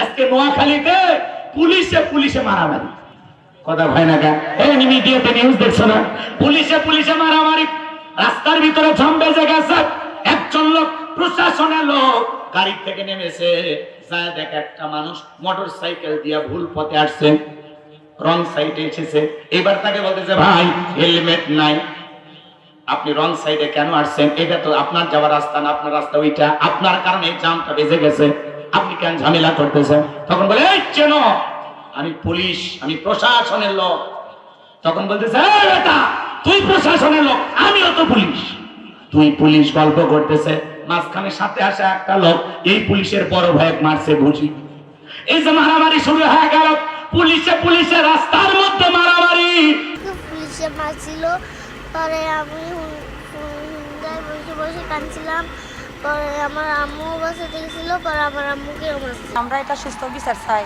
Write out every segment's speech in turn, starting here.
আজকে নোয়াখালীতে পুলিশে পুলিশে মারামারি। কথা ভয় না কেন মিডিয়াতে নিউজ দেখছ না? পুলিশে পুলিশে মারামারি। রাস্তার ভিতরে ঝম বেজে গেছে একজন লোক প্রশাসনের লোক গাড়ি থেকে নেমেছে। দেখ একটা মানুষ মোটর সাইকেল দিয়ে ভুল পথে আসছে। রং সাইডে এসেছে। এবার তাকে বলতেছে, ভাই হেলমেট নাই। আপনি রং সাইডে কেন আসছেন? এটা তো আপনার যাওয়ার রাস্তা না, আপনার রাস্তা ওইটা। আপনার কারণে জামটা বেজে গেছে। আপনি কেন ঝামেলা করতেছেন? তখন বলে, এই চেনো, আমি পুলিশ, আমি প্রশাসনের লোক। তখন বলতেছে, "এই বেটা, তুই প্রশাসনের লোক, আমিও তো পুলিশ। তুই পুলিশ গল্প করতেছে, মাঝখানে সাথে আসা একটা লোক, এই পুলিশের বড় ভাই মারছে বুঝি। এই যে মারামারি শুরু হয়ে গেল, পুলিশে পুলিশে রাস্তার মধ্যে মারামারি। পুলিশে মারছিল, পরে আমি বসে বসে কাঁদছিলাম। পরে আমার আম্মু বসে দেখছিল পরে আমার এটা সুস্থ বিচার চাই।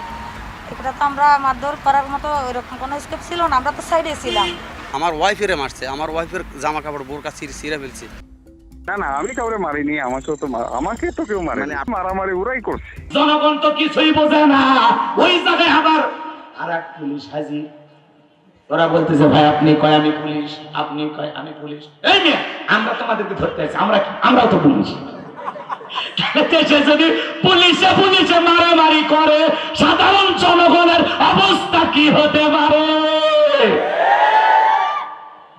এটা তো আমরা মারধর করার মতো ওইরকম কোনো স্টেপ ছিল না আমরা তো সাইডে ছিলাম। আমার ওয়াইফেরে মারছে আমার ওয়াইফের জামা কাপড় বোরকা ছিঁড়ে ছিঁড়ে ফেলছে। না না আমি কাউরে মারিনি আমাকেও তো মার- আমাকে তো কেউ মারে মানে মারামারি ওরাই করছে। জনগণ তো কিছুই বোঝে না ওই জায়গায় আবার আর এক পুলিশ হাজির। ওরা বলতেছে ভাই আপনি কয় আমি পুলিশ আপনি কয় আমি পুলিশ। এই আমরা তোমাদেরকে ধরতে আছি আমরা কি? আমরাও তো পুলিশ। যদি পুলিশে পুলিশে মারামারি করে, সাধারণ জনগণের অবস্থা কি হতে পারে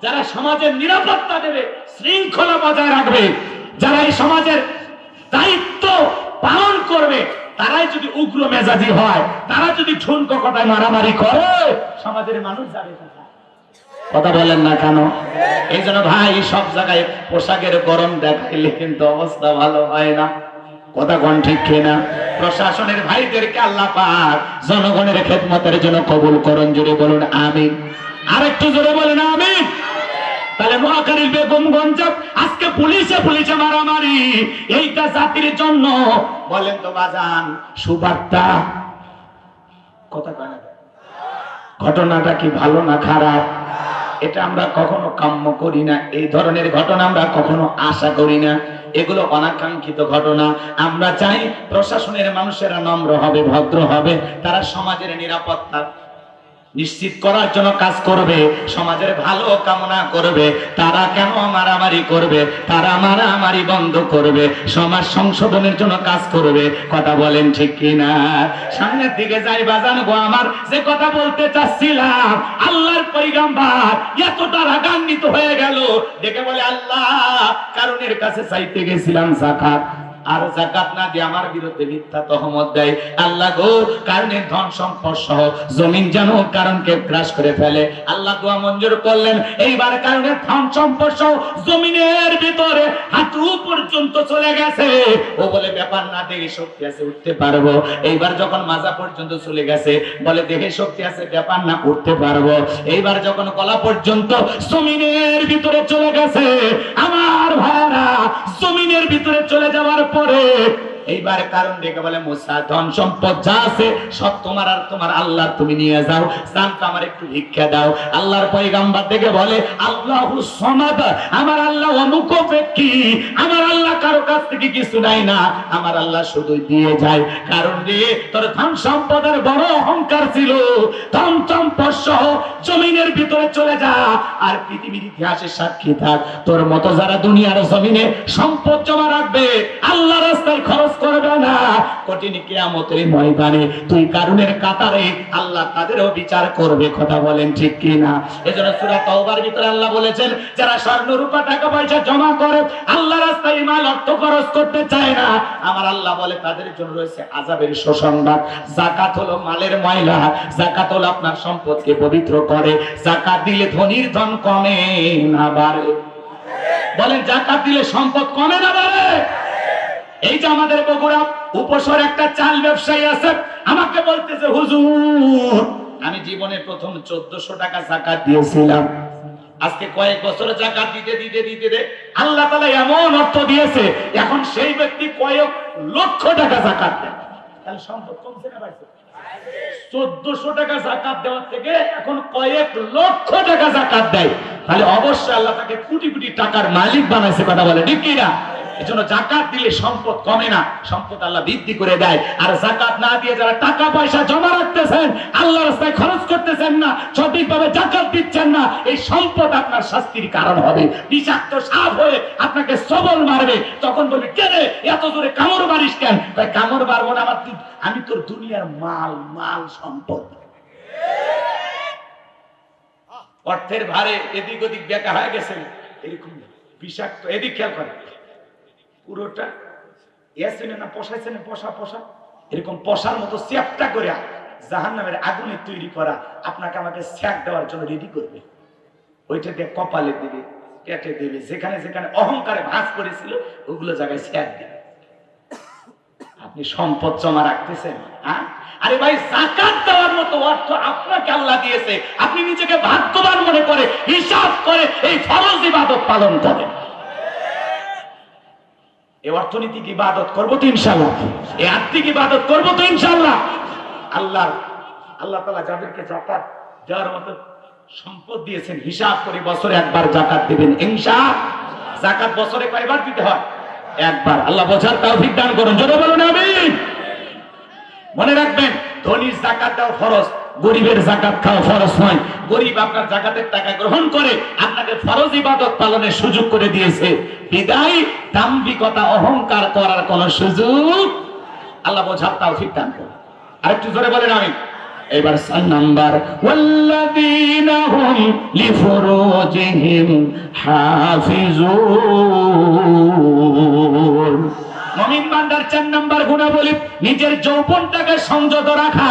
যারা সমাজের নিরাপত্তা দেবে, শৃঙ্খলা বজায় রাখবে, যারা এই সমাজের দায়িত্ব পালন করবে, তারাই যদি উগ্র মেজাজি হয়, তারা যদি ঠুনকো কথায় মারামারি করে, সমাজের মানুষ যাবে কোথায়? কথা বলেন না কেন? এই জন্য ভাই, সব জায়গায় পোশাকের গরম দেখাইলে কিন্তু অবস্থা ভালো হয় না। কথা কোন ঠিক কিনা? প্রশাসনের ভাইদেরকে আল্লাহ পাক জনগণের খেদমতের জন্য কবুল করুন, জোরে বলুন, আমিন। আরেকটু জোরে বলুন, আমিন। তাহলে নোয়াখালীর বেগমগঞ্জ আজকে পুলিশে পুলিশে মারামারি। এইটা জাতির জন্য। বলেন তো বাজান, সুবার্তা। কথা ঘটনাটা কি ভালো না খারাপ? এটা আমরা কখনো কাম্য করি না। এই ধরনের ঘটনা আমরা কখনো আশা করি না। এগুলো অনাকাঙ্ক্ষিত ঘটনা। আমরা চাই প্রশাসনের মানুষেরা নম্র হবে, ভদ্র হবে। তারা সমাজের নিরাপত্তা নিশ্চিত করার জন্য কাজ করবে, সমাজের ভালো কামনা করবে, তারা কেন মারামারি করবে, তারা মারামারি বন্ধ করবে, সমাজ সংশোধনের জন্য কাজ করবে, কথা বলেন ঠিক কিনা? সামনের দিকে যাই বাজান গো আমার, যে কথা বলতে চাচ্ছিলাম, আল্লাহর পৈগাম্বার এতটা রাগান্বিত হয়ে গেল, দেখে বলে আল্লাহ কারণের কাছে চাইতে গেছিলাম জাকাত। আর জাকাত না দিয়ে আমার বিরুদ্ধে মিথ্যা তহমত দেয়। আল্লাহ গো, কারণের ধন সম্পদ সহ জমিন যেন কারণকে গ্রাস করে ফেলে। আল্লাহ দোয়া মঞ্জুর করলেন, এইবার কারণের ধন সম্পদ সহ জমিনের ভিতরে হাঁটু পর্যন্ত চলে গেছে। ও বলে, ব্যাপার না দেখে শক্তি আছে, উঠতে পারব। এইবার যখন মাজা পর্যন্ত চলে গেছে, বলে দেখে শক্তি আছে, ব্যাপার না, উঠতে পারব। এইবার যখন গলা পর্যন্ত জমিনের ভিতরে চলে গেছে, আমার ভাইরা জমিনের ভিতরে চলে যাওয়ার পরে এইবার কারণ দেখে বলে, মুসা, ধন সম্পদ যা আছে, সব তোমার আর তোমার আল্লাহ তুমি নিয়ে যাও। জানতো আমার একটু ভিক্ষা দাও। আল্লাহর পয়গাম্বার দেখে বলে, আল্লাহু সমাদ, আমার আল্লাহ অনুপেক্ষী আমার আল্লাহ কারও কাছ থেকে কিছু নাই না। আমার আল্লাহ শুধু দিয়ে যায়। কারণ রে, তোর ধন সম্পদের বড় অহংকার ছিল। ধন সম্পদ সহ জমিনের ভিতরে চলে যা। আর পৃথিবীর ইতিহাসের সাক্ষী থাক। তোর মতো যারা দুনিয়ার জমিনে সম্পদ জমা রাখবে, আল্লাহ রাস্তায় খরচ করবে না। কঠিন কিয়ামতের ময়দানে তুই কারুনের কাতারে আল্লাহ তাদেরও বিচার করবে, কথা বলেন ঠিক কি না এজন্য সূরা তওবার ভিতরে আল্লাহ বলেছেন, যারা স্বর্ণ রূপা, টাকা পয়সা জমা করে আল্লাহ রাস্তায় মাল অর্থ খরচ করতে চায় না, আমার আল্লাহ বলে তাদের জন্য রয়েছে আযাবের সুসংবাদ। যাকাত হলো মালের ময়লা, যাকাত হলো আপনার সম্পদকে পবিত্র করে, যাকাত দিলে ধনির ধন কমে না বাড়ে। বলেন জাকাত দিলে সম্পদ কমে না বাড়ে? এই যে আমাদের বগুড়া উপসর একটা চাল ব্যবসায়ী আছে, আমাকে বলতেছে, হুজুর, আমি জীবনে প্রথম চোদ্দশো টাকা জাকাত দিয়েছিলাম। আজকে কয়েক বছর জাকাত দিতে দিতে দিতে দে আল্লাহ তালা এমন অর্থ দিয়েছে, এখন সেই ব্যক্তি কয়েক লক্ষ টাকা জাকাত দেয়। তাহলে সম্পদ কমছে না বাড়ছে? চোদ্দশো টাকা জাকাত দেওয়ার থেকে এখন কয়েক লক্ষ টাকা জাকাত দেয়। তাহলে অবশ্যই আল্লাহ তাকে কোটি কোটি টাকার মালিক বানাইছে, কথা বলে, ঠিক কিনা? এজন্য জাকাত দিলে সম্পদ কমে না সম্পদ আল্লাহ বৃদ্ধি করে দেয়। আর জাকাত না দিয়ে যারা টাকা পয়সা জমা রাখতেছেন আল্লাহ রাস্তায় খরচ করতেছেন না সঠিকভাবে জাকাত দিচ্ছেন না এই সম্পদ আপনার শাস্তির কারণ হবে। বিষাক্ত সাপ হয়ে আপনাকে সবল মারবে। তখন বলবি কেনে এত জোরে কামড় মারিস কেন? কয়, কামড় মারবো না আমার তুই- আমি তোর দুনিয়ার মাল মাল সম্পদ। অর্থের ভারে এদিক ওদিক বেকা হয়ে গেছে এরকম বিষাক্ত এদিক খেয়াল করে পুরোটা এসেনে না পশাইছে না পশা পশা এরকম পশার মতো চ্যাপটা করে জাহান নামের আগুনে তৈরি করা আপনাকে আমাকে স্যাক দেওয়ার জন্য রেডি করবে। ওইটা দিয়ে কপালে দেবে, পেটে দেবে, যেখানে যেখানে অহংকারে ভাঁজ করেছিল, ওগুলো জায়গায় স্যাক দেবে। আপনি সম্পদ জমা রাখতেছেন হ্যাঁ? আরে ভাই, জাকাত দেওয়ার মতো অর্থ আপনাকে আল্লাহ দিয়েছে। আপনি নিজেকে ভাগ্যবান মনে করে, হিসাব করে এই ফরজ ইবাদত পালন করেন। এই অর্থনৈতিক ইবাদত করব তো ইনশাল্লাহ এই আর্থিক ইবাদত করব তো ইনশাল্লাহ আল্লাহ আল্লাহ তালা যাদেরকে জাকাত দেওয়ার মতো সম্পদ দিয়েছেন, হিসাব করে বছরে একবার জাকাত দিবেন। ইনশা জাকাত বছরে কয়বার দিতে হয়? একবার। আল্লাহ বোঝার তৌফিক দান করুন। জোরে বলুন আমি মনে রাখবেন, ধনীর জাকাত দাও ফরজ। গরিবের জাকাত খাওয়া ফরজ নয়। গরিব আপনার জাকাতের টাকা গ্রহণ করে আপনাকে ফরজ ইবাদত পালনের সুযোগ করে দিয়েছে। বিদায় দাম্ভিকতা, অহংকার করার কোন সুযোগ আল্লাহ বোঝার তৌফিক দান করুন। আরেকটু জোরে বলেন আমি। এবার সান নাম্বার, ওয়াল্লাযীনা হুম লিফুরুজিহিম হাফিজুন। মমিন বান্দার চার নাম্বার গুণাবলী নিজের যৌবনটাকে সংযত রাখা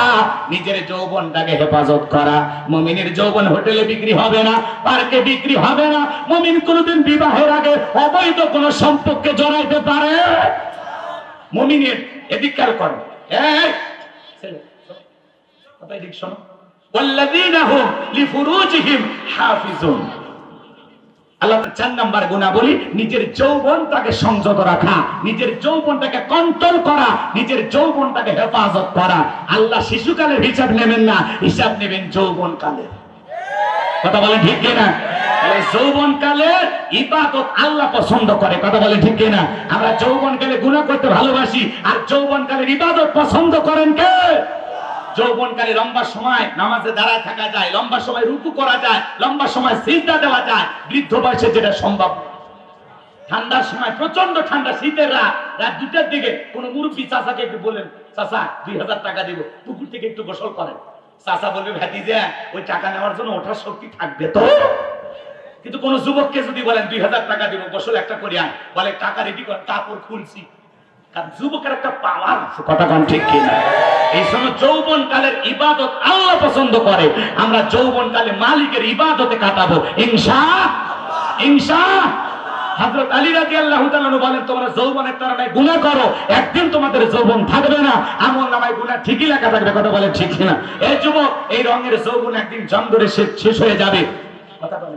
নিজের যৌবনটাকে হেফাজত করা মমিনের যৌবন হোটেলে বিক্রি হবে না পার্কে বিক্রি হবে না মমিন কোনোদিন বিবাহের আগে অবৈধ কোনো সম্পর্কে জড়াইতে পারে মমিনের এদিককার করে এই ছেলে, শোনো। কথা এদিক শোনো والذين هم لفروجهم حافظون আল্লাহ চার নাম্বার গুণা বলি নিজের যৌবনটাকে সংযত রাখা, নিজের যৌবনটাকে কন্ট্রোল করা, নিজের যৌবনটাকে হেফাজত করা। আল্লাহ শিশুকালের হিসাব নেবেন না, হিসাব নেবেন যৌবন কালের কথা বলেন ঠিক কিনা? যৌবন কালে ইবাদত আল্লাহ পছন্দ করে, কথা বলেন ঠিক কিনা? আমরা যৌবন কালে গুণা করতে ভালোবাসি, আর যৌবন কালের ইবাদত পছন্দ করেন কে? যৌবনকালে লম্বা সময় নামাজে দাঁড়ায় থাকা যায়, লম্বা সময় রুকু করা যায়, লম্বা সময় সিজদা দেওয়া যায়, বৃদ্ধ বয়সে যেটা সম্ভব। ঠান্ডার সময় প্রচণ্ড ঠান্ডা, শীতের রাত রাত দুটার দিকে কোন মুরব্বী চাচাকে একটু বলেন, চাচা, দুই হাজার টাকা দিব, পুকুর থেকে একটু গোসল করেন। চাচা বলবে ভ্যাতি যে ওই টাকা নেওয়ার জন্য ওঠার শক্তি থাকবে তো। কিন্তু কোন যুবককে যদি বলেন, দুই হাজার টাকা দিব, গোসল একটা করে আয় বলে, টাকা রেডি কর, কাপড় খুলছি। কারণ যুবকের একটা পাওয়ার কথা কম ঠিক কিনা? এই সময় যৌবন কালের ইবাদত আল্লাহ পছন্দ করে। আমরা যৌবন কালে মালিকের ইবাদতে কাটাবো। আলী বলেন, তোমরা যৌবনের গুনাহ করো। একদিন তোমাদের যৌবন থাকবে না। আমল নামায় গুনাহ ঠিকই লেখা থাকবে। কথা বলে ঠিক না এই যুবক, এই রঙের যৌবন একদিন জঙ্গলে শেষ হয়ে যাবে। কথা বলে